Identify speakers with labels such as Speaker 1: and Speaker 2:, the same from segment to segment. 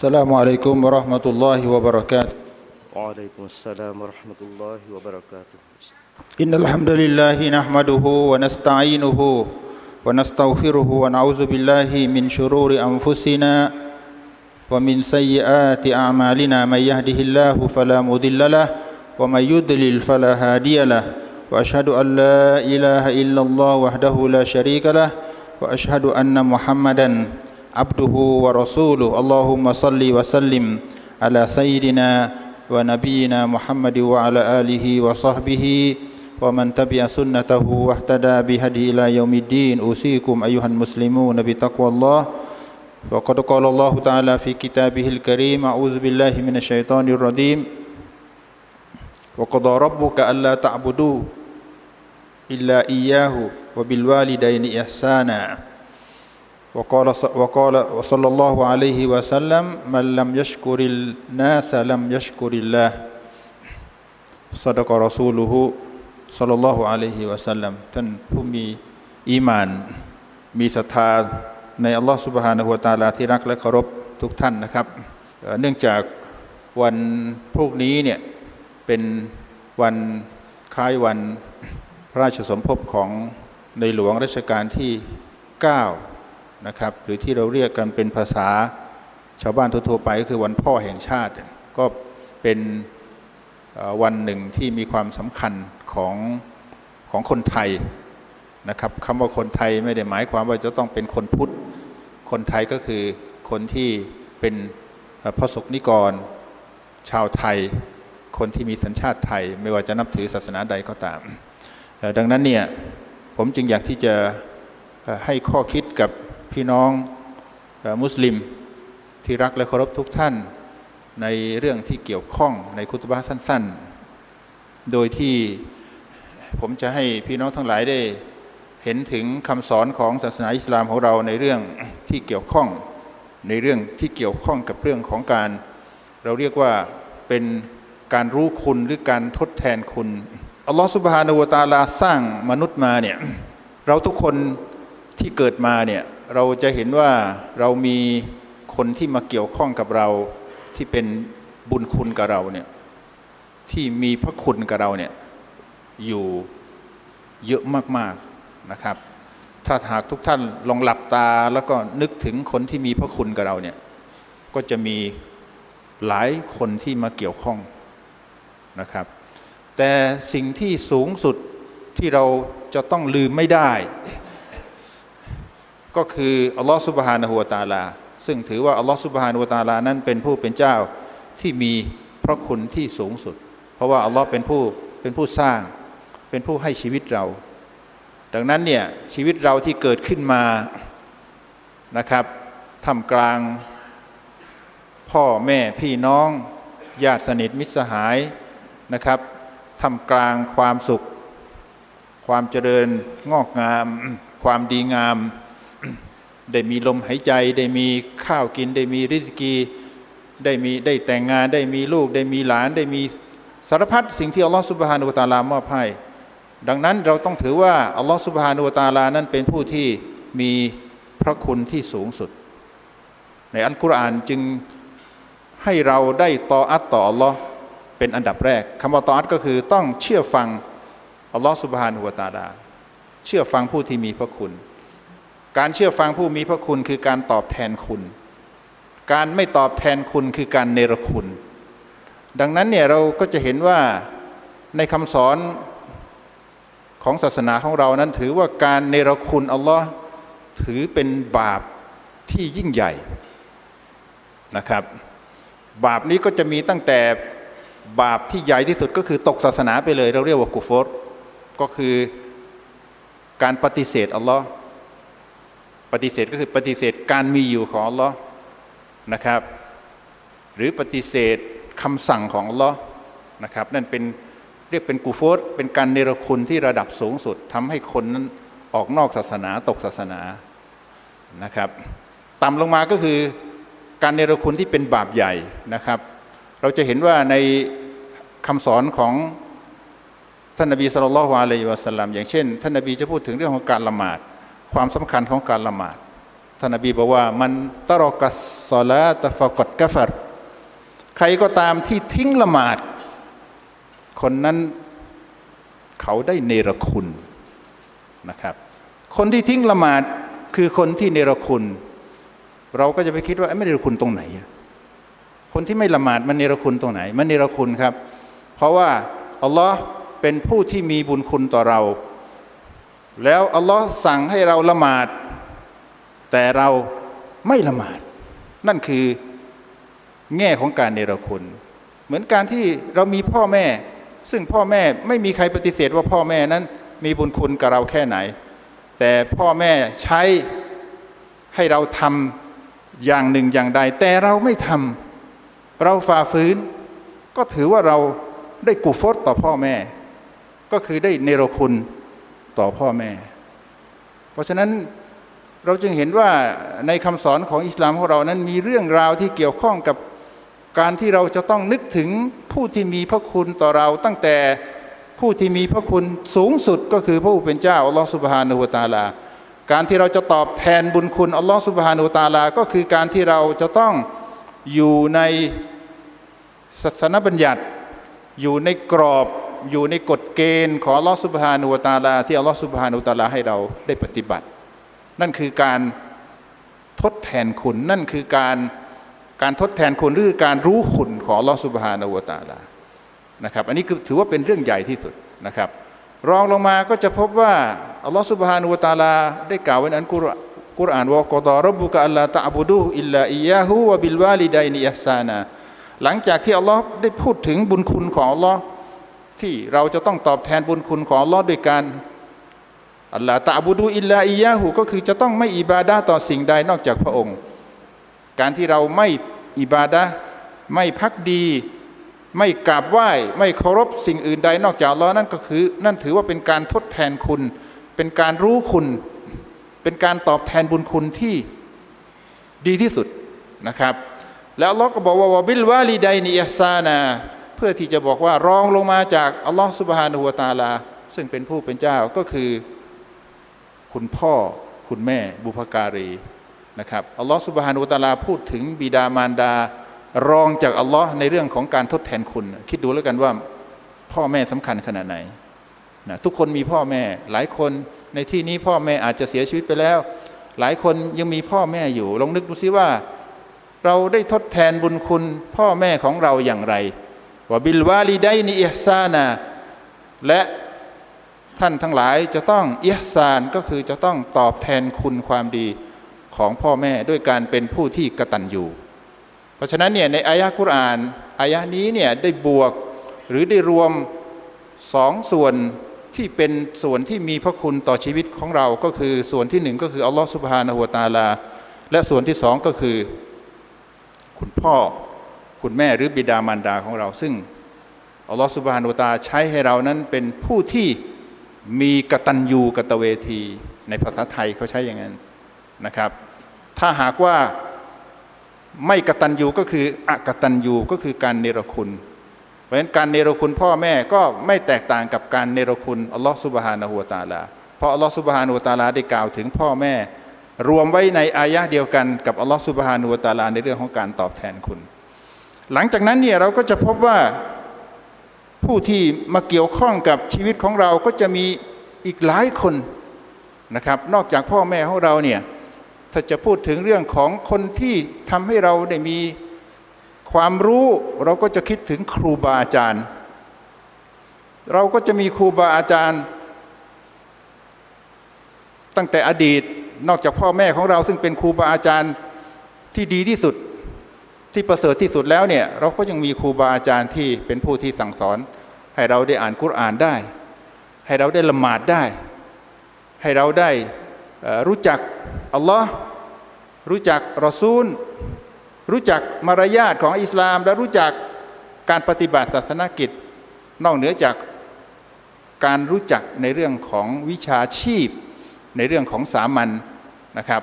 Speaker 1: السلام عليكم ورحمة الله وبركاته.
Speaker 2: وعليكم السلام ورحمة الله وبركاته.
Speaker 1: إن الحمد لله نحمده ونستعينه ونستغفره ونعوذ بالله من شرور أنفسنا ومن سيئات أعمالنا. من يهده الله فلا مضل له ومن يضلل فلا هادي له. وأشهد أن لا إله إلا الله وحده لا شريك له. وأشهد أن محمدا abduhu wa rasuluh Allahumma salli wa sallim ala sayyidina wa nabiyyina Muhammad wa ala alihi wa sahbihi wa man tabi'a sunnatahu wa ihtada bihadi ila yaumiddin. Usikum ayuhan muslimun bi taqwallah. Wa qad qala Allah ta'ala fi kitabihil karim a'udzu billahi minasyaitonir rajim. Wa qada rabbuka alla ta'budu illa iyyahu wa bil walidaini ihsana. وقال وقال صلى الله عليه وسلم من لم يشكر الناس لم يشكر الله صدق رسوله صلى الله عليه وسلم ท่านผู้มีอีหมาน มีศรัทธาในอัลลอฮฺสุบฮานะฮูวะตาลาที่รักและเคารพทุกท่านนะครับเอ่อเนื่องจากวันพรุ่งนี้เนี่ยเป็นวันคล้ายวันพระราชสมภพของในหลวงรัชกาลที่ 9 นะครับหรือที่เราเรียกกันเป็นภาษาชาวบ้านทั่วๆไปก็คือวันพ่อแห่งชาติ ก็เป็นวันหนึ่งที่มีความสำคัญของของคนไทยนะครับคำว่าคนไทยไม่ได้หมายความว่าจะต้องเป็นคนพุทธ คนไทยก็คือคนที่เป็นพ่อพระสกนิกร ชาวไทย คนที่มีสัญชาติไทย ไม่ว่าจะนับถือศาสนาใดก็ตาม ดังนั้นเนี่ยผมจึงอยากที่จะให้ข้อคิดกับ พี่น้องมุสลิมที่รักและเคารพทุกท่านในเรื่องที่เกี่ยวข้องในคุตบะสั้น ๆ โดยที่ผมจะให้พี่น้องทั้งหลายได้เห็นถึงคำสอนของศาสนาอิสลามของเราในเรื่องที่เกี่ยวข้อง ในเรื่องที่เกี่ยวข้องกับเรื่องของการ เราเรียกว่าเป็นการรู้คุณหรือการทดแทนคุณอัลลอฮฺสุบฮานาวตาลาสร้างมนุษย์มาเนี่ยเราทุกคนที่เกิดมาเนี่ย เราจะเห็นว่าเรามีคนที่มาเกี่ยวข้องกับเราที่เป็นบุญคุณกับเราเนี่ยที่มีพระคุณกับเราเนี่ยอยู่เยอะมากๆนะครับ ถ้าหากทุกท่านลองหลับตาแล้วก็นึกถึงคนที่มีพระคุณกับเราเนี่ยก็จะมีหลายคนที่มาเกี่ยวข้องนะครับ แต่สิ่งที่สูงสุดที่เราจะต้องลืมไม่ได้ ก็คืออัลลอฮฺสุบฮานะฮูวตาลา ซึ่งถือว่าอัลลอฮฺสุบฮานะฮูวตาลานั้นเป็นผู้เป็นเจ้าที่มีพระคุณที่สูงสุด เพราะว่าอัลลอฮ์เป็นผู้เป็นผู้สร้าง เป็นผู้ให้ชีวิตเรา ดังนั้นเนี่ยชีวิตเราที่เกิดขึ้นมานะครับทำกลางพ่อแม่พี่น้อง ญาติสนิทมิตรสหายนะครับทำกลางความสุข ความเจริญงอกงาม ความดีงาม ได้มีลมหายใจ ได้มีข้าวกิน ได้มีริสกี ได้มีได้แต่งงาน ได้มีลูก ได้มีหลาน ได้มีสารพัดสิ่งที่อัลลอฮฺสุบฮานุวะตาลามอบให้ ดังนั้นเราต้องถือว่าอัลลอฮฺสุบฮานุวะตาลานั้นเป็นผู้ที่มีพระคุณที่สูงสุด ในอัลกุรอานจึงให้เราได้ตออัตต่ออัลลอฮ์เป็นอันดับแรกคำว่าตออัตก็คือต้องเชื่อฟังอัลลอฮ์สุบฮานุวตาลาเชื่อฟังผู้ที่มีพระคุณ การเชื่อฟังผู้มีพระคุณคือการตอบแทนคุณ การไม่ตอบแทนคุณคือการเนรคุณ ดังนั้นเนี่ยเราก็จะเห็นว่าในคำสอนของศาสนาของเรานั้นถือว่าการเนรคุณอัลลอฮ์ถือเป็นบาปที่ยิ่งใหญ่นะครับ บาปนี้ก็จะมีตั้งแต่บาปที่ใหญ่ที่สุดก็คือตกศาสนาไปเลย เราเรียกว่ากุฟรก็คือการปฏิเสธอัลลอฮ์ ปฏิเสธก็คือปฏิเสธการมีอยู่ของอัลลอฮ์นะครับ หรือปฏิเสธคำสั่งของอัลลอฮ์นะครับ นั่นเป็นเรียกเป็นกูฟรเป็นการเนรคุณที่ระดับสูงสุดทำให้คนนั้นออกนอกศาสนาตกศาสนานะครับ ต่ำลงมาก็คือการเนรคุณที่เป็นบาปใหญ่นะครับ เราจะเห็นว่าในคำสอนของท่านนบีสุลต่านละฮ์อะลัยวะสัลลัมอย่างเช่น ท่านนบีจะพูดถึงเรื่องของการละหมาด ความสำคัญของการละหมาดท่านนบีบอกว่ามันตรอกัสซอลาตฟกดกะฟัรใครก็ตามที่ทิ้งละหมาด คนนั้นเขาได้เนรคุณนะครับ คนที่ทิ้งละหมาดคือคนที่เนรคุณ เราก็จะไปคิดว่าเอ้ยไม่เนรคุณตรงไหน คนที่ไม่ละหมาดมันเนรคุณตรงไหน มันเนรคุณครับ เพราะว่าอัลลอฮ์เป็นผู้ที่มีบุญคุณต่อเรา แล้วอัลลอฮ์สั่งให้เราละหมาด แต่เราไม่ละหมาด นั่นคือแง่ของการเนรคุณ เหมือนการที่เรามีพ่อแม่ ซึ่งพ่อแม่ไม่มีใครปฏิเสธว่าพ่อแม่นั้น มีบุญคุณกับเราแค่ไหน แต่พ่อแม่ใช้ให้เราทำอย่างหนึ่งอย่างใด แต่เราไม่ทำเราฝ่าฝืน ก็ถือว่าเราได้กุฟตต่อพ่อแม่ ก็คือได้เนรคุณ ต่อพ่อแม่ เพราะฉะนั้นเราจึงเห็นว่าในคำสอนของอิสลามของเรานั้นมีเรื่องราวที่เกี่ยวข้องกับการที่เราจะต้องนึกถึงผู้ที่มีพระคุณต่อเราตั้งแต่ผู้ที่มีพระคุณสูงสุดก็คือพระผู้เป็นเจ้าอัลลอฮฺสุบฮานุวตาลา การที่เราจะตอบแทนบุญคุณอัลลอฮฺสุบฮานุวตาลา ก็คือการที่เราจะต้องอยู่ในศาสนบัญญัติ อยู่ในกรอบ อยู่ในกฎเกณฑ์ของลอสุบฮานุตะอาลา ที่อัลลอฮฺสุบฮานุตะอาลาให้เราได้ปฏิบัติ นั่นคือการทดแทนคุณนั่นคือการการทดแทนคุณหรือการรู้คุณของลอสุบฮานาวะตะอาลานะครับอันนี้คือถือว่าเป็นเรื่องใหญ่ที่สุดนะครับ รองลงมาก็จะพบว่าอัลลอฮฺสุบฮานุตะอาลา ได้กล่าวไว้ในอันกุรอานว่ากอดอรบบุกะอัลลาตะอบุดูอิลลาอิยาฮูวะบิลวาลิดัยนิอัสซานาหลังจากที่อัลลอฮ์ได้พูดถึงบุญคุณของอัลลอฮ์ ที่เราจะต้องตอบแทนบุญคุณของลอฮ์ด้วยการอัลลอฮ์ตะบูดูอิลลาอิยาหูก็คือจะต้องไม่อิบาดาต่อสิ่งใดนอกจากพระองค์ การที่เราไม่อิบาดาไม่พักดี ไม่กราบไหว้ไม่เคารพสิ่งอื่นใดนอกจากลอนั่นก็คือ นั่นถือว่าเป็นการทดแทนคุณ เป็นการรู้คุณ เป็นการตอบแทนบุญคุณที่ดีที่สุดนะครับ แล้วลอฮ์ก็บอกว่าวบิลวาลีไดนิอัซานา พื่อที่จะบอกว่ารองลงมาจากอัลลอฮ์สุบฮานะฮูวตาลา ซึ่งเป็นผู้เป็นเจ้าก็คือ คุณพ่อคุณแม่บุพการีนะครับอัลลอฮฺสุบฮานุตะอาลาพูดถึงบิดามารดารองจากอัลลอฮ์ในเรื่องของการทดแทนคุณ คิดดูแล้วกันว่าพ่อแม่สำคัญขนาดไหนนะทุกคนมีพ่อแม่หลายคนในที่นี้พ่อแม่อาจจะเสียชีวิตไปแล้ว หลายคนยังมีพ่อแม่อยู่ ลองนึกดูซิว่า เราได้ทดแทนบุญคุณพ่อแม่ของเราอย่างไร ว่าบิลวาลีไดนิอิฮซานาและท่านทั้งหลายจะต้องอิฮซานก็คือจะต้องตอบแทนคุณความดีของพ่อแม่ด้วยการเป็นผู้ที่กตัญญูเพราะฉะนั้นเนี่ยในอายะกุรอานอายะนี้เนี่ยได้บวกหรือได้รวมสองส่วนที่เป็นส่วนที่มีพระคุณต่อชีวิตของเราก็คือส่วนที่หนึ่งก็คืออัลลอฮฺสุบฮานะฮูวตาลา และส่วนที่สองก็คือ คุณพ่อ คุณแม่หรือบิดามารดาของเรา ซึ่งอัลลอฮฺสุบฮานุตาใช้ให้เรานั้นเป็นผู้ที่มีกตัญญูกตเวที ในภาษาไทยเขาใช้อย่างนั้นนะครับ ถ้าหากว่าไม่กตัญญูก็คืออกตัญญูก็คือการเนรคุณ เพราะฉะนั้นการเนรคุณพ่อแม่ก็ไม่แตกต่างกับการเนรคุณอัลลอฮฺสุบฮานะฮูวะตาลาเพราะอัลลอฮฺสุบฮานะฮูวะตาลาได้กล่าวถึงพ่อแม่ รวมไว้ในอายะเดียวกันกับอัลลอฮฺสุบฮานะฮูวะตาลาในเรื่องของการตอบแทนคุณ หลังจากนั้นเนี่ยเราก็จะพบว่าผู้ที่มาเกี่ยวข้องกับชีวิตของเราก็จะมีอีกหลายคนนะครับ นอกจากพ่อแม่ของเราเนี่ยถ้าจะพูดถึงเรื่องของคนที่ทำให้เราได้มีความรู้ เราก็จะคิดถึงครูบาอาจารย์ เราก็จะมีครูบาอาจารย์ ตั้งแต่อดีตนอกจากพ่อแม่ของเราซึ่งเป็นครูบาอาจารย์ที่ดีที่สุด ที่ประเสริฐที่สุดแล้วเนี่ยเราก็ยังมีครูบาอาจารย์ที่เป็นผู้ที่สั่งสอน ให้เราได้อ่านกุรอานได้ ให้เราได้ละหมาดได้ ให้เราได้รู้จักอัลลอฮ์รู้จักรอซูล รู้จักมารยาทของอิสลาม และรู้จักการปฏิบัติศาสนกิจ นอกเหนือจากการรู้จักในเรื่องของวิชาชีพ ในเรื่องของสามัญนะครับ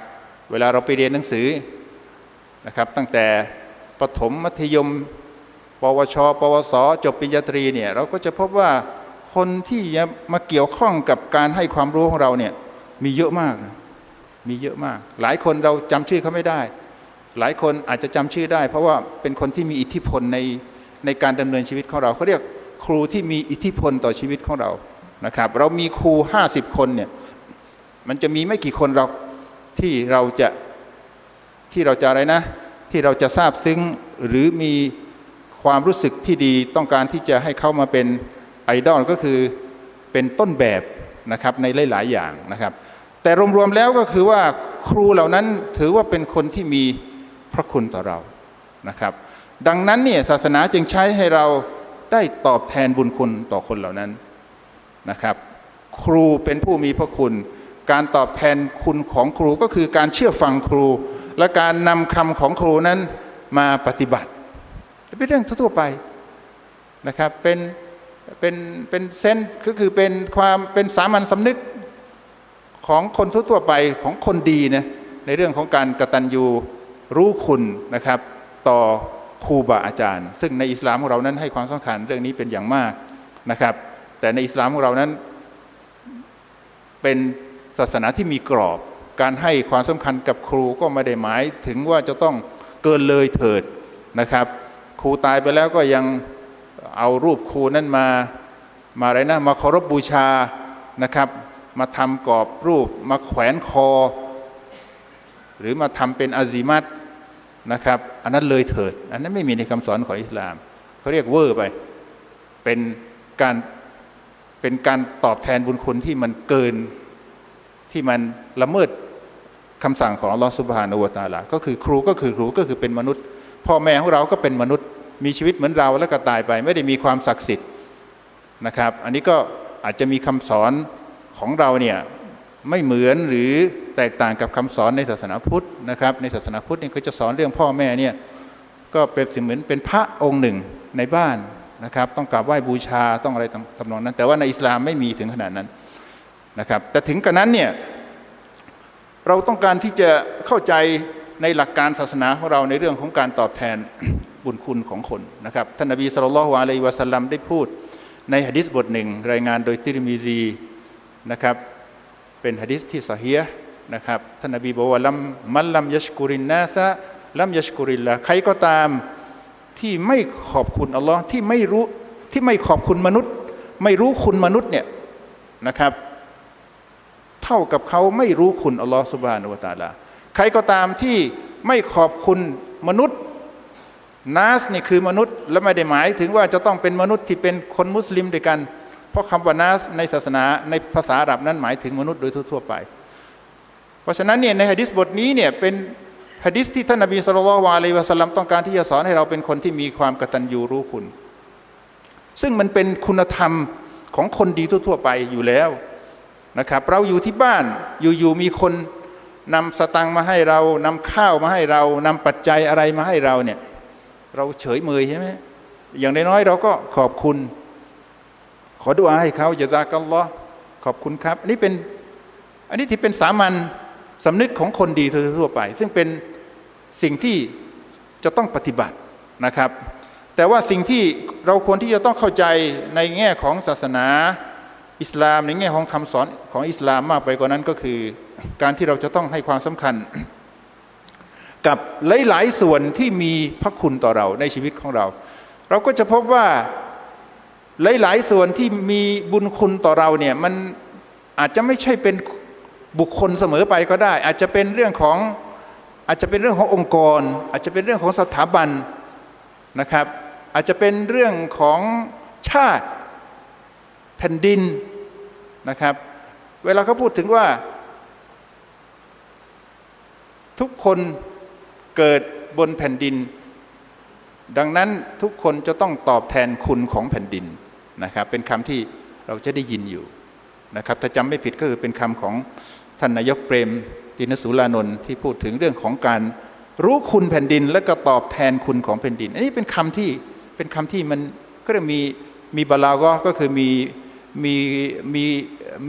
Speaker 1: เวลาเราไปเรียนหนังสือนะครับตั้งแต่ ประถมมัธยม ปวช ปวส จบปริญญาตรีเนี่ยเราก็จะพบว่าคนที่มาเกี่ยวข้องกับการให้ความรู้ของเราเนี่ยมีเยอะมากนะมีเยอะมาก หลายคนเราจำชื่อเขาไม่ได้ หลายคนอาจจะจำชื่อได้ เพราะว่าเป็นคนที่มีอิทธิพลในในการดำเนินชีวิตของเราเขาเรียกครูที่มีอิทธิพลต่อชีวิตของเรานะครับเรามีครู 50 คนเนี่ยมันจะมีไม่กี่คนเราที่เราจะที่เราจะอะไรนะ ที่เราจะทราบซึ้งหรือมีความรู้สึกที่ดีต้องการที่จะให้เขามาเป็นไอดอลก็คือเป็นต้นแบบนะครับในหลาย ๆ อย่างนะครับ แต่รวม ๆ แล้วก็คือว่าครูเหล่านั้นถือว่าเป็นคนที่มีพระคุณต่อเรานะครับ ดังนั้นเนี่ยศาสนาจึงใช้ให้เราได้ตอบแทนบุญคุณต่อคนเหล่านั้นนะครับ ครูเป็นผู้มีพระคุณ การตอบแทนคุณของครูก็คือการเชื่อฟังครู และการนำคำของครูนั้นมาปฏิบัติ เป็นเรื่องทั่วไปนะครับเป็นเป็นเป็นเซนก็คือเป็นความเป็นสามัญสำนึกของคนทั่วไปของคนดีนะในเรื่องของการกตัญญูรู้คุณนะครับ ต่อครูบาอาจารย์ ซึ่งในอิสลามของเรานั้นให้ความสำคัญเรื่องนี้เป็นอย่างมากนะครับ แต่ในอิสลามของเรานั้นเป็นศาสนาที่มีกรอบ การให้ความสำคัญกับครูก็ไม่ได้หมายถึงว่าจะต้องเกินเลยเถิดนะครับ ครูตายไปแล้วก็ยังเอารูปครูนั้นมามาอะไรนะมาเคารพบบูชานะครับ มาทำกรอบรูปมาแขวนคอ หรือมาทำเป็นอาซิมัตนะครับอันนั้นเลยเถิด อันนั้นไม่มีในคำสอนของอิสลามเขาเรียกเวอร์ไปเป็นการเป็นการตอบแทนบุญคุณที่มันเกินที่มันละเมิด คำสั่งของอัลลอฮฺสุบฮานอวตาลาก็คือครูก็คือครูก็คือเป็นมนุษย์ พ่อแม่ของเราก็เป็นมนุษย์ มีชีวิตเหมือนเราแล้วก็ตายไป ไม่ได้มีความศักดิ์สิทธิ์นะครับ อันนี้ก็อาจจะมีคำสอนของเราเนี่ยไม่เหมือนหรือแตกต่างกับคำสอนในศาสนาพุทธนะครับ ในศาสนาพุทธเนี่ยก็จะสอนเรื่องพ่อแม่เนี่ยก็เป็นเสมือนเป็นพระองค์หนึ่งในบ้านนะครับ ต้องกราบไหว้บูชาต้องอะไรทำนองนั้น แต่ว่าในอิสลามไม่มีถึงขนาดนั้นนะครับ แต่ถึงกระนั้นเนี่ย เราต้องการที่จะเข้าใจในหลักการศาสนาของเราในเรื่องของการตอบแทนบุญคุณของคนนะครับท่านนบีสุลต่านละอะลัยฮิวะสัลลัมได้พูดในฮะดิษบทหนึ่งรายงานโดยติรมิซีนะครับเป็นฮะดิษที่สเฮียนะครับท่านนบีบอกว่าลัมมัลลัมยัชกุรินนาซะลัมยัชกุริลละใครก็ตามที่ไม่ขอบคุณอัลลอฮ์ที่ไม่รู้ที่ไม่ขอบคุณมนุษย์ ไม่รู้คุณมนุษย์เนี่ยนะครับ เท่ากับเขาไม่รู้คุณอัลลอฮ์สุบฮานุวตาลาใครก็ตามที่ไม่ขอบคุณมนุษย์นาสนี่คือมนุษย์และไม่ได้หมายถึงว่าจะต้องเป็นมนุษย์ที่เป็นคนมุสลิมด้วยกัน เพราะคำว่านาสในศาสนาในภาษาอาหรับนั้นหมายถึงมนุษย์โดยทั่วไป เพราะฉะนั้นเนี่ยในฮะดิษบทนี้เนี่ยเป็นฮะดิษที่ท่านนบีสุลต่านละอะลัยฮิวะสัลลัมต้องการที่จะสอนให้เราเป็นคนที่มีความกตัญญูรู้คุณ ซึ่งมันเป็นคุณธรรมของคนดีทั่ว ๆ ไปอยู่แล้ว นะครับ เราอยู่ที่บ้านอยู่ๆมีคนนำสตังมาให้เรานำข้าวมาให้เรานำปัจจัยอะไรมาให้เราเนี่ยเราเฉยเมยใช่ไหมอย่างน้อยๆเราก็ขอบคุณ ขอดุอาให้เขาอย่าจากัลลอขอบคุณครับอันนี้เป็นอันนี้ที่เป็นสามัญสำนึกของคนดีทั่วไป ซึ่งเป็นสิ่งที่จะต้องปฏิบัตินะครับ แต่ว่าสิ่งที่เราควรที่จะต้องเข้าใจในแง่ของศาสนา อิสลามในแง่ของคำสอนของอิสลามมากไปกว่านั้นก็คือ การที่เราจะต้องให้ความสำคัญ กับหลาย ๆ ส่วนที่มีพระคุณต่อเราในชีวิตของเรา เราก็จะพบว่าหลาย ๆ ส่วนที่มีบุญคุณต่อเราเนี่ยมันอาจจะไม่ใช่เป็นบุคคลเสมอไปก็ได้ อาจจะเป็นเรื่องของอาจจะเป็นเรื่องขององค์กร อาจจะเป็นเรื่องของสถาบันนะครับ อาจจะเป็นเรื่องของชาติ แผ่นดินนะครับ เวลาเขาพูดถึงว่า ทุกคนเกิดบนแผ่นดิน ดังนั้นทุกคนจะต้องตอบแทนคุณของแผ่นดินนะครับ เป็นคำที่เราจะได้ยินอยู่นะครับถ้าจำไม่ผิดก็คือเป็นคำของท่านนายกเปรมตินสุรานนท์ที่พูดถึงเรื่องของการรู้คุณแผ่นดิน และก็ตอบแทนคุณของแผ่นดิน อันนี้เป็นคำที่เป็นคำที่มันก็จะมีมีบาลาก็ก็คือมี มีมี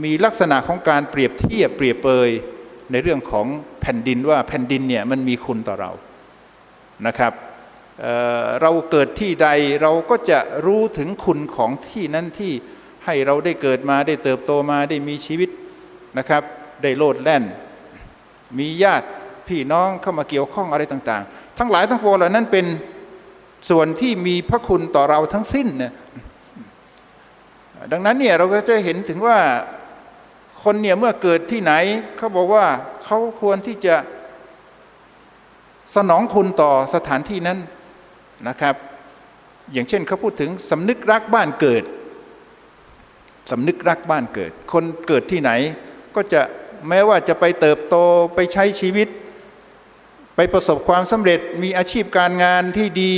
Speaker 1: มีลักษณะของการเปรียบเทียบเปรียบเปยในเรื่องของแผ่นดินว่าแผ่นดินเนี่ยมันมีคุณต่อเรานะครับเเราเกิดที่ใดเราก็จะรู้ถึงคุณของที่นั้นที่ให้เราได้เกิดมาได้เติบโตมาได้มีชีวิตนะครับ ได้โลดแล่น มีญาติพี่น้องเข้ามาเกี่ยวข้องอะไรต่าง ๆ ทั้งหลายทั้งปวงเหล่านั้นเป็นส่วนที่มีพระคุณต่อเราทั้งสิ้นนะ ดังนั้นเนี่ยเราก็จะเห็นถึงว่าคนเนี่ยเมื่อเกิดที่ไหนเขาบอกว่าเขาควรที่จะสนองคุณต่อสถานที่นั้นนะครับ อย่างเช่นเขาพูดถึงสำนึกรักบ้านเกิดสำนึกรักบ้านเกิด คนเกิดที่ไหน ก็จะแม้ว่าจะไปเติบโตไปใช้ชีวิต ไปประสบความสำเร็จมีอาชีพการงานที่ดี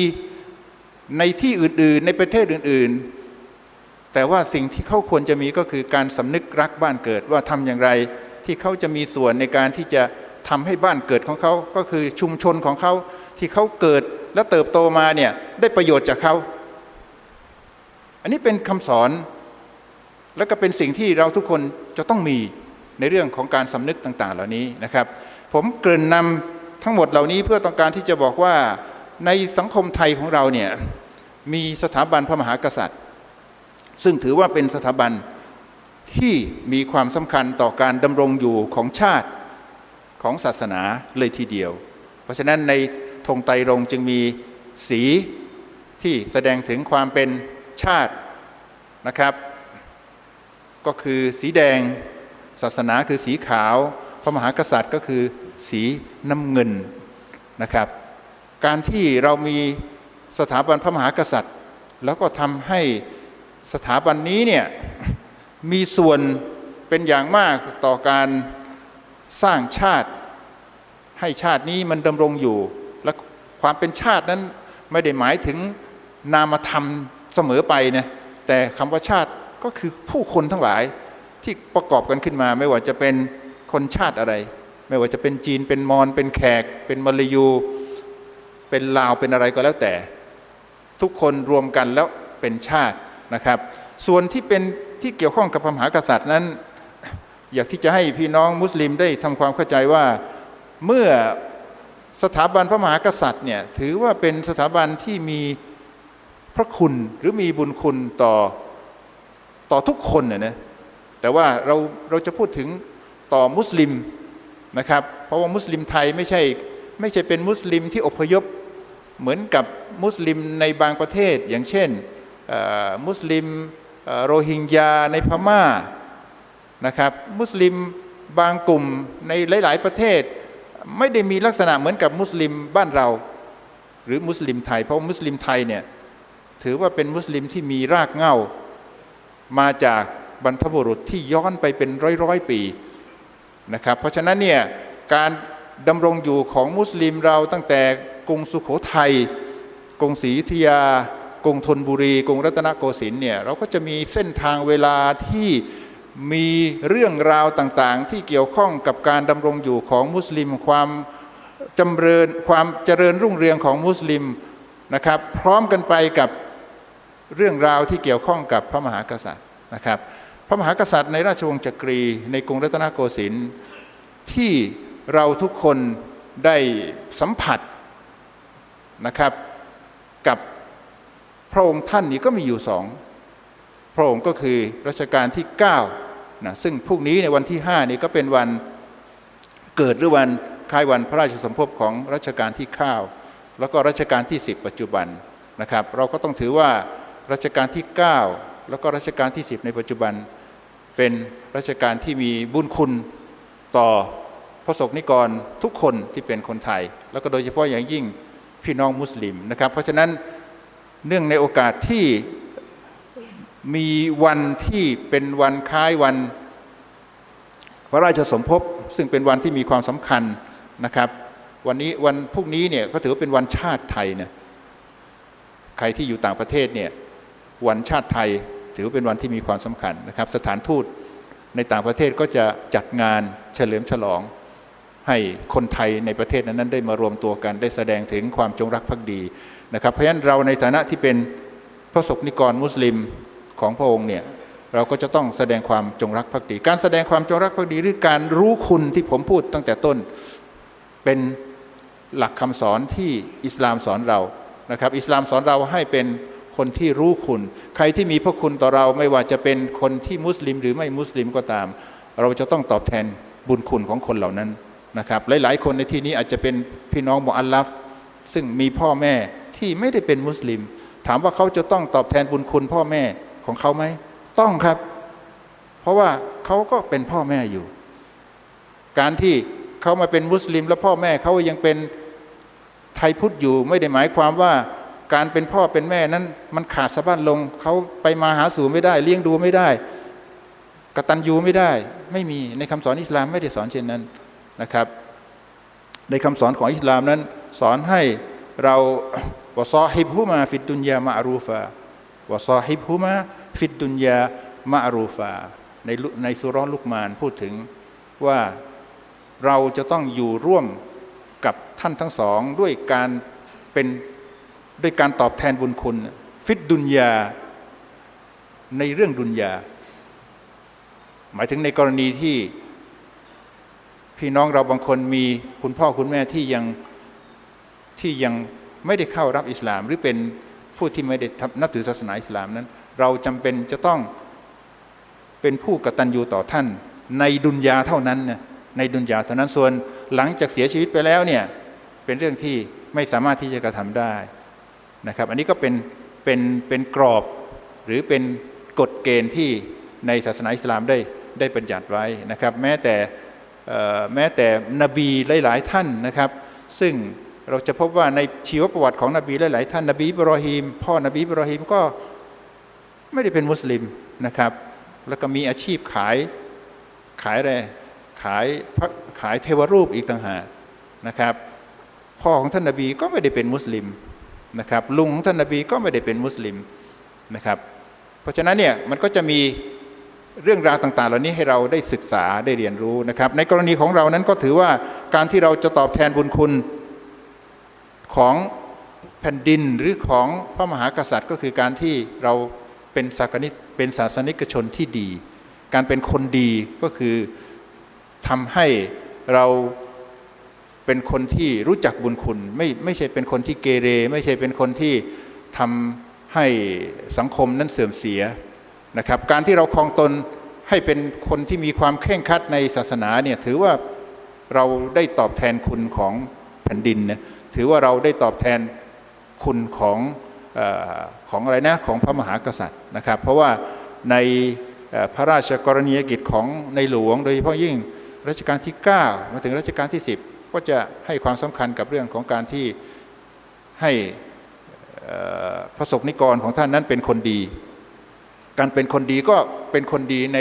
Speaker 1: ในที่อื่น ๆ ในประเทศอื่น ๆ แต่ว่าสิ่งที่เขาควรจะมีก็คือการสำนึกรักบ้านเกิดว่าทำอย่างไร ที่เขาจะมีส่วนในการที่จะทำให้บ้านเกิดของเขาก็คือชุมชนของเขาที่เขาเกิดและเติบโตมาเนี่ยได้ประโยชน์จากเขาอันนี้เป็นคำสอนและก็เป็นสิ่งที่เราทุกคนจะต้องมีในเรื่องของการสำนึกต่าง ๆ เหล่านี้นะครับ ผมเกริ่นนำทั้งหมดเหล่านี้เพื่อต้องการที่จะบอกว่าในสังคมไทยของเราเนี่ยมีสถาบันพระมหากษัตริย์ ซึ่งถือว่าเป็นสถาบันที่มีความสำคัญต่อการดำรงอยู่ของชาติของศาสนาเลยทีเดียว เพราะฉะนั้นในธงไตรรงจึงมีสีที่แสดงถึงความเป็นชาตินะครับ ก็คือสีแดงศาสนาคือสีขาว พระมหากษัตริย์ก็คือสีน้ำเงินนะครับ การที่เรามีสถาบันพระมหากษัตริย์ แล้วก็ทำให้ สถาบันนี้เนี่ยมีส่วนเป็นอย่างมากต่อการสร้างชาติ ให้ชาตินี้มันดำรงอยู่ และความเป็นชาตินั้นไม่ได้หมายถึงนามธรรมเสมอไปนะแต่คำว่าชาติก็คือผู้คนทั้งหลายที่ประกอบกันขึ้นมา ไม่ว่าจะเป็นคนชาติอะไร ไม่ว่าจะเป็นจีนเป็นมอญเป็นแขก เป็นมลายู เป็นลาวเป็นอะไรก็แล้วแต่ ทุกคนรวมกันแล้วเป็นชาติ นะครับ ส่วนที่เป็นที่เกี่ยวข้องกับพระมหากษัตริย์นั้น อยากที่จะให้พี่น้องมุสลิมได้ทำความเข้าใจว่าเมื่อสถาบันพระมหากษัตริย์เนี่ยถือว่าเป็นสถาบันที่มีพระคุณหรือมีบุญคุณต่อต่อทุกคนนะนะแต่ว่าเราเราจะพูดถึงต่อมุสลิมนะครับ เพราะว่ามุสลิมไทยไม่ใช่ไม่ใช่เป็นมุสลิมที่อพยพเหมือนกับมุสลิมในบางประเทศ อย่างเช่น มุสลิมโรฮิงญาในพม่านะครับมุสลิมบางกลุ่มในหลาย ๆ ประเทศ ไม่ได้มีลักษณะเหมือนกับมุสลิมบ้านเรา หรือมุสลิมไทย เพราะมุสลิมไทยเนี่ยถือว่าเป็นมุสลิมที่มีรากเหง้า มาจากบรรพบุรุษที่ย้อนไปเป็นร้อยร้อยปีนะครับเพราะฉะนั้นเนี่ยการดำรงอยู่ของมุสลิมเราตั้งแต่กรุงสุขโขทัยกรุงศรีอยุธยา กรุงธนบุรีกรุงรัตนโกสินทร์เนี่ยเราก็จะมีเส้นทางเวลาที่มีเรื่องราวต่างๆ ที่เกี่ยวข้องกับการดำรงอยู่ของมุสลิมความจำเริญความเจริญรุ่งเรืองของมุสลิมนะครับ พร้อมกันไปกับเรื่องราวที่เกี่ยวข้องกับพระมหากษัตริย์นะครับ พระมหากษัตริย์ในราชวงศ์จักรี ในกรุงรัตนโกสินทร์ที่เราทุกคนได้สัมผัสนะครับกับ พระองค์ท่านนี้ก็มีอยู่สองพระองค์ก็คือรัชกาลที่9นะซึ่งพรุ่งนี้ในวันที่5นี้ก็เป็นวันเกิดหรือวันคล้ายวันพระราชสมภพของรัชกาลที่9แล้วก็รัชกาลที่ 10 ปัจจุบันนะครับ เราก็ต้องถือว่ารัชกาลที่ 9 แล้วก็รัชกาลที่ 10 ในปัจจุบัน เป็นรัชกาลที่มีบุญคุณต่อพระสงฆ์นิกรทุกคนที่เป็นคนไทย แล้วก็โดยเฉพาะอย่างยิ่งพี่น้องมุสลิมนะครับ เพราะฉะนั้น เนื่องในโอกาสที่มีวันที่เป็นวันคล้ายวันพระราชสมภพซึ่งเป็นวันที่มีความสำคัญนะครับ วันนี้วันพรุ่งนี้เนี่ยก็ถือว่าเป็นวันชาติไทยนะใครที่อยู่ต่างประเทศเนี่ยวันชาติไทยถือว่าเป็นวันที่มีความสำคัญนะครับ สถานทูตในต่างประเทศก็จะจัดงานเฉลิมฉลอง ให้คนไทยในประเทศนั้นได้มารวมตัวกัน ได้แสดงถึงความจงรักภักดี นะครับเพราะฉะนั้นเราในฐานะที่เป็นพระสกนิกรมุสลิมของพระองค์เนี่ยเราก็จะต้องแสดงความจงรักภักดี การแสดงความจงรักภักดีหรือการรู้คุณที่ผมพูดตั้งแต่ต้นเป็นหลักคำสอนที่อิสลามสอนเรานะครับอิสลามสอนเราให้เป็นคนที่รู้คุณ ใครที่มีพระคุณต่อเราไม่ว่าจะเป็นคนที่มุสลิมหรือไม่มุสลิมก็ตาม เราจะต้องตอบแทนบุญคุณของคนเหล่านั้นนะครับหลายๆ คนในที่นี้อาจจะเป็นพี่น้องมุอัลลัฟซึ่งมีพ่อแม่ ที่ไม่ได้เป็นมุสลิม ถามว่าเขาจะต้องตอบแทนบุญคุณพ่อแม่ของเขาไหมต้องครับ เพราะว่าเขาก็เป็นพ่อแม่อยู่ การที่เขามาเป็นมุสลิม แล้วพ่อแม่เขายังเป็นไทยพุทธอยู่ ไม่ได้หมายความว่าการเป็นพ่อเป็นแม่นั้น มันขาดสะบั้นลงเขาไปมาหาสู่ไม่ได้ เลี้ยงดูไม่ได้กตัญญูไม่ได้ ไม่มีในคำสอนอิสลามไม่ได้สอนเช่นนั้นนะครับ ในคำสอนของอิสลามนั้น สอนให้เรา วะซอฮิบฮุมาฟิดดุนยามะรูฟาวะซอฮิบฮุมาฟิดดุนยามะรูฟาในในสุรอนลุกมานพูดถึงว่าเราจะต้องอยู่ร่วมกับท่านทั้งสองด้วยการเป็นด้วยการตอบแทนบุญคุณ ฟิดดุนยา ในเรื่องดุนยา หมายถึงในกรณีที่พี่น้องเราบางคนมีคุณพ่อคุณแม่ที่ยังที่ยัง ไม่ได้เข้ารับอิสลาม หรือเป็นผู้ที่ไม่ได้นับถือศาสนาอิสลามนั้น เราจำเป็นจะต้องเป็นผู้กตัญญูต่อท่าน ในดุนยาเท่านั้นนะในดุนยาเท่านั้นส่วนหลังจากเสียชีวิตไปแล้วเนี่ยเป็นเรื่องที่ไม่สามารถที่จะกระทำได้นะครับ อันนี้ก็เป็นเป็นเป็นกรอบหรือเป็นกฎเกณฑ์ที่ในศาสนาอิสลามได้ได้บัญญัติไว้นะครับ แม้แต่แม้แต่นบีหลาย ๆ ท่านนะครับ ซึ่ง เราจะพบว่าในชีวประวัติของนบีหลาย ๆ ท่านนบีบรอฮีม พ่อนบีบรอฮีมก็ไม่ได้เป็นมุสลิมนะครับ แล้วก็มีอาชีพขายขายอะไรขายขายเทวรูปอีกต่างหากนะครับพ่อของท่านนบีก็ไม่ได้เป็นมุสลิมนะครับลุงของท่านนบีก็ไม่ได้เป็นมุสลิมนะครับ เพราะฉะนั้นเนี่ยมันก็จะมีเรื่องราวต่าง ๆ เหล่านี้ให้เราได้ศึกษาได้เรียนรู้นะครับ ในกรณีของเรานั้นก็ถือว่าการที่เราจะตอบแทนบุญคุณ ของแผ่นดินหรือของพระมหากษัตริย์ก็คือการที่เราเป็นศาสนิกเป็นศาสนิกชนที่ดี การเป็นคนดีก็คือทำให้เราเป็นคนที่รู้จักบุญคุณ ไม่ไม่ใช่เป็นคนที่เกเร ไม่ใช่เป็นคนที่ทำให้สังคมนั้นเสื่อมเสียนะครับ การที่เราคลองตนให้เป็นคนที่มีความเคร่งครัดในศาสนาเนี่ยถือว่าเราได้ตอบแทนคุณของแผ่นดินนะ ถือว่าเราได้ตอบแทนคุณของอของอะไรนะของพระมหากษัตริย์นะครับ เพราะว่าในพระราชกรณียกิจของในหลวง โดยเฉพาะยิ่งรัชกาลที่ 9 มาถึงรัชกาลที่ 10 ก็จะให้ความสำคัญกับเรื่องของการที่ให้พระสกนิกรของท่านนั้นเป็นคนดี การเป็นคนดีก็เป็นคนดีใน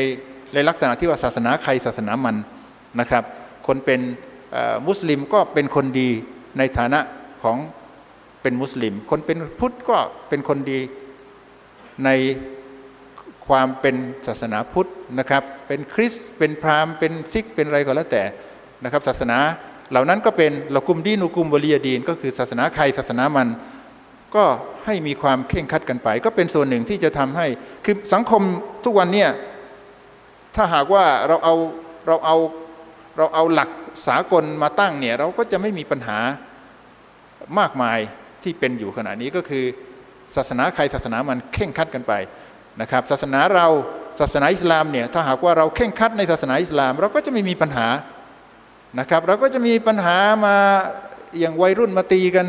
Speaker 1: ในลักษณะที่ว่าศาสนาใครศาสนามันนะครับ คนเป็นมุสลิมก็เป็นคนดี ในฐานะของเป็นมุสลิม คนเป็นพุทธก็เป็นคนดีในความเป็นศาสนาพุทธนะครับ เป็นคริสเป็นพราหมณ์เป็นซิกเป็นอะไรก็แล้วแต่นะครับ ศาสนาเหล่านั้นก็เป็นเรากุมดีนุกุมวลียดีน ก็คือศาสนาใครศาสนามัน ก็ให้มีความเข่งคัดกันไป ก็เป็นส่วนหนึ่งที่จะทำให้คือสังคมทุกวันเนี่ยถ้าหากว่าเราเอาเราเอาเราเอาหลัก สากลมาตั้งเนี่ยเราก็จะไม่มีปัญหามากมายที่เป็นอยู่ขณะนี้ก็คือ ศาสนาใครศาสนามันเข่งคัดกันไปนะครับ ศาสนาเราศาสนาอิสลามเนี่ยถ้าหากว่าเราเข่งคัดในศาสนาอิสลาม เราก็จะไม่มีปัญหานะครับ เราก็จะมีปัญหามาอย่างวัยรุ่นมาตีกัน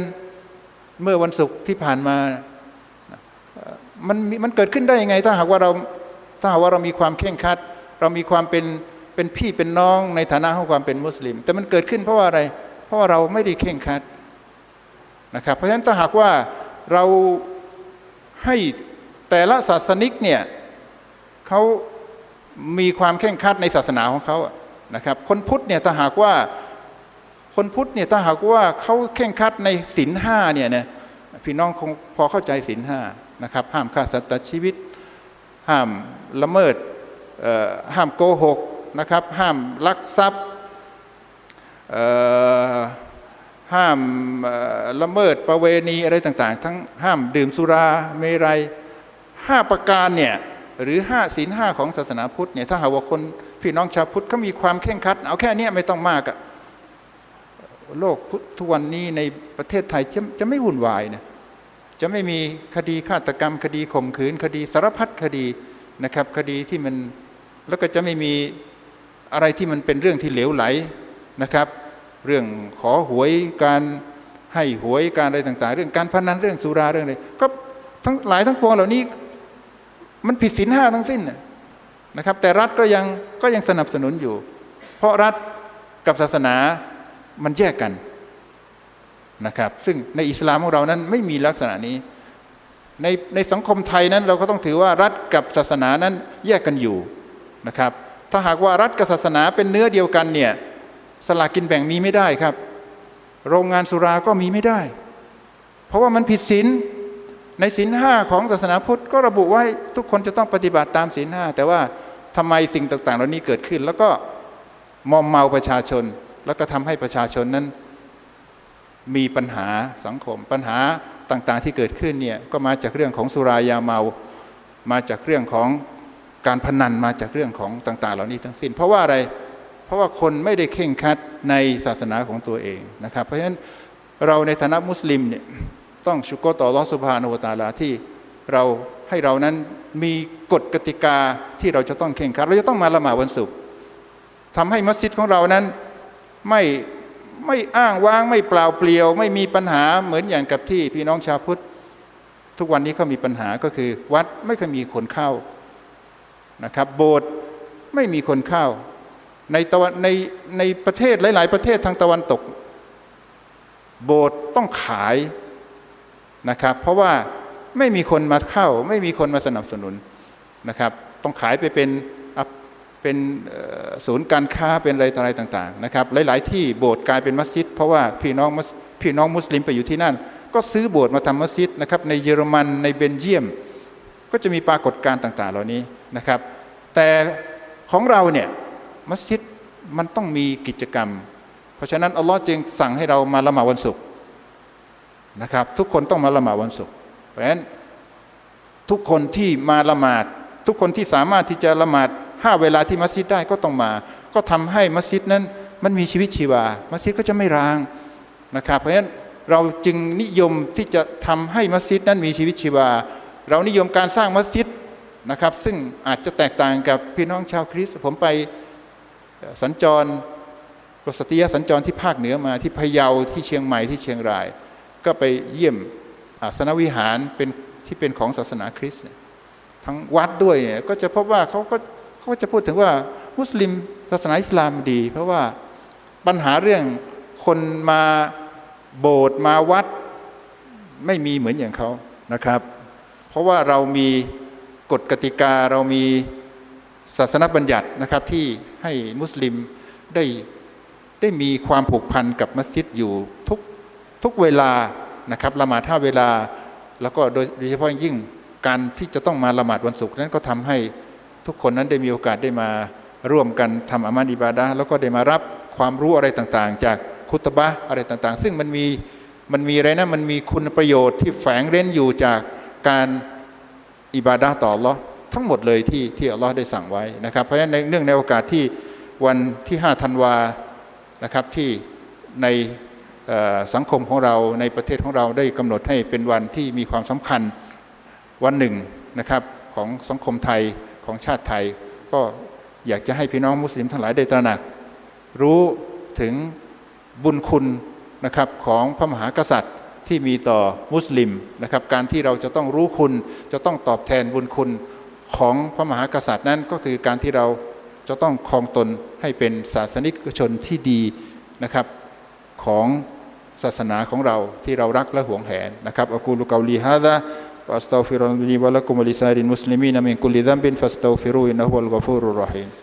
Speaker 1: เมื่อวันศุกร์ที่ผ่านมามันมันเกิดขึ้นได้ยังไง ถ้าหากว่าเราถ้าหากว่าเรามีความเข่งคัด เรามีความเป็น เป็นพี่เป็นน้องในฐานะของความเป็นมุสลิม แต่มันเกิดขึ้นเพราะว่าอะไร เพราะว่าเราไม่ได้เข่งคัดนะครับ เพราะฉะนั้นถ้าหากว่าเราให้แต่ละศาสนิกเนี่ยเขามีความเข่งคัดในศาสนาของเขานะครับ คนพุทธเนี่ยถ้าหากว่าคนพุทธเนี่ยถ้าหากว่าเขาเข่งคัดในศีลห้าเนี่ยนะพี่น้องคงพอเข้าใจศีลห้านะครับ ห้ามฆ่าสัตว์ชีวิต ห้ามละเมิดห้ามโกหก นะครับห้ามลักทรัพย์ห้ามละเมิดประเวณีอะไรต่างๆ ทั้งห้ามดื่มสุราเมรัยห้าประการเนี่ยหรือห้าศีลห้าของศาสนาพุทธเนี่ยถ้าหากว่าคนพี่น้องชาวพุทธเขามีความเข่งคัด เอาแค่นี้ไม่ต้องมากอะโลกทุกวันนี้ในประเทศไทยจะจะไม่วุ่นวายนะจะไม่มีคดีฆาตกรรม คดีข่มขืน คดีสารพัดคดีนะครับคดีที่มันแล้วก็จะไม่มี อะไรที่มันเป็นเรื่องที่เหลวไหลนะครับ เรื่องขอหวยการให้หวยการอะไรต่างๆ เรื่องการพนันเรื่องสุราเรื่องอะไรก็ทั้งหลายทั้งปวงเหล่านี้มันผิดศีลห้าทั้งสิ้นน่ะนะครับ แต่รัฐก็ยังก็ยังสนับสนุนอยู่ เพราะรัฐกับศาสนามันแยกกันนะครับ ซึ่งในอิสลามของเรานั้นไม่มีลักษณะนี้ ในในสังคมไทยนั้นเราก็ต้องถือว่ารัฐกับศาสนานั้นแยกกันอยู่นะครับ ถ้าหากว่ารัฐกับศาสนาเป็นเนื้อเดียวกันเนี่ยสลากกินแบ่งมีไม่ได้ครับ โรงงานสุราก็มีไม่ได้ เพราะว่ามันผิดศีลในศีลห้าของศาสนาพุทธก็ระบุไว้ทุกคนจะต้องปฏิบัติตามศีลห้าแต่ว่าทำไมสิ่งต่างๆ เหล่านี้เกิดขึ้น แล้วก็มอมเมาประชาชน แล้วก็ทำให้ประชาชนนั้น มีปัญหาสังคม ปัญหาต่างๆที่เกิดขึ้นเนี่ยก็มาจากเรื่องของสุรายาเมา มาจากเรื่องของ การพนันมาจากเรื่องของต่างๆ เหล่านี้ทั้งสิ้น เพราะว่าอะไรเพราะว่าคนไม่ได้เข่งคัดในศาสนาของตัวเองนะครับ เพราะฉะนั้นเราในฐานะมุสลิมเนี่ยต้องชุกรต่อลอสุภาโนตาลาที่เราให้เรานั้นมีกฎกติกาที่เราจะต้องเข่งคัดเราจะต้องมาละหมาดวันศุกร์ทำให้มัสยิดของเรานั้นไม่ไม่อ้างว้างไม่เปล่าเปลี่ยว ไม่มีปัญหาเหมือนอย่างกับที่พี่น้องชาวพุทธ ทุกวันนี้เขามีปัญหาก็คือวัดไม่เคยมีคนเข้า นะครับ โบสถ์ไม่มีคนเข้า ในตะวันในในประเทศหลาย ๆ ประเทศทางตะวันตก โบสถ์ต้องขายนะครับ เพราะว่าไม่มีคนมาเข้า ไม่มีคนมาสนับสนุนนะครับ ต้องขายไปเป็นเป็นศูนย์การค้าเป็นอะไรต่ออะไรต่างๆนะครับ หลาย ๆ ที่โบสถ์กลายเป็นมัสยิด เพราะว่าพี่น้องพี่น้องมุสลิมไปอยู่ที่นั่น ก็ซื้อโบสถ์มาทำมัสยิดนะครับในเยอรมันในเบนเยียม ก็จะมีปรากฏการณ์ต่าง ๆ เหล่านี้นะครับ แต่ของเราเนี่ยมัสยิดมันต้องมีกิจกรรม เพราะฉะนั้นอัลลอฮ์จึงสั่งให้เรามาละหมาดวันศุกร์นะครับ ทุกคนต้องมาละหมาดวันศุกร์เพราะฉะนั้นทุกคนที่มาละหมาด ทุกคนที่สามารถที่จะละหมาดห้าเวลาที่มัสยิดได้ก็ต้องมา ก็ทำให้มัสยิดนั้นมันมีชีวิตชีวา มัสยิดก็จะไม่ร้างนะครับ เพราะฉะนั้นเราจึงนิยมที่จะทำให้มัสยิดนั้นมีชีวิตชีวา เรานิยมการสร้างมัสยิดนะครับ ซึ่งอาจจะแตกต่างกับพี่น้องชาวคริสต์ผมไปสัญจรปสติยสัญจรที่ภาคเหนือมาที่พะเยาที่เชียงใหม่ที่เชียงราย ก็ไปเยี่ยมอาสนวิหารเป็นที่เป็นของศาสนาคริสต์ทั้งวัดด้วยเนี่ยก็จะพบว่าเขาก็เขาจะพูดถึงว่ามุสลิมศาสนาอิสลามดี เพราะว่าปัญหาเรื่องคนมาโบสถ์มาวัดไม่มีเหมือนอย่างเขานะครับ เพราะว่าเรามีกฎกติกาเรามีศาสนบัญญัตินะครับที่ให้มุสลิมได้ได้มีความผูกพันกับมัสยิดอยู่ทุกทุกเวลานะครับละหมาดท่าเวลา แล้วก็โดยเฉพาะยิ่งการที่จะต้องมาละหมาดวันศุกร์นั้นก็ทำให้ทุกคนนั้นได้มีโอกาสได้มาร่วมกันทำอามาอิบาดะแล้วก็ได้มารับความรู้อะไรต่างๆ จากคุตบะอะไรต่างๆ ซึ่งมันมีมันมีอะไรนะมันมีคุณประโยชน์ที่แฝงเร้นอยู่จาก การอิบาดะต่อลอทั้งหมดเลยที่ที่อัลลอฮ์ได้สั่งไว้นะครับ เพราะฉะนั้นในเนื่องในโอกาสที่วันที่5ธันวานะครับที่ในสังคมของเราในประเทศของเราได้กำหนดให้เป็นวันที่มีความสำคัญวันหนึ่งนะครับของสังคมไทยของชาติไทย ก็อยากจะให้พี่น้องมุสลิมทั้งหลายได้ตระหนัก รู้ถึงบุญคุณนะครับของพระมหากษัตริย์ ที่มีต่อมุสลิมนะครับการที่เราจะต้องรู้คุณจะต้องตอบแทนบุญคุณของพระมหากษัตริย์นั้นก็คือการที่เราจะต้องครองตนให้เป็นศาสนิกชนที่ดีนะครับของศาสนาของเราที่เรารักและหวงแหนนะครับอักูลุกาลีฮะดะ وأستغفر لي ولكم ولسائر المسلمين من كل ذنب فاستغفروه إنه هو الغفور الرحيم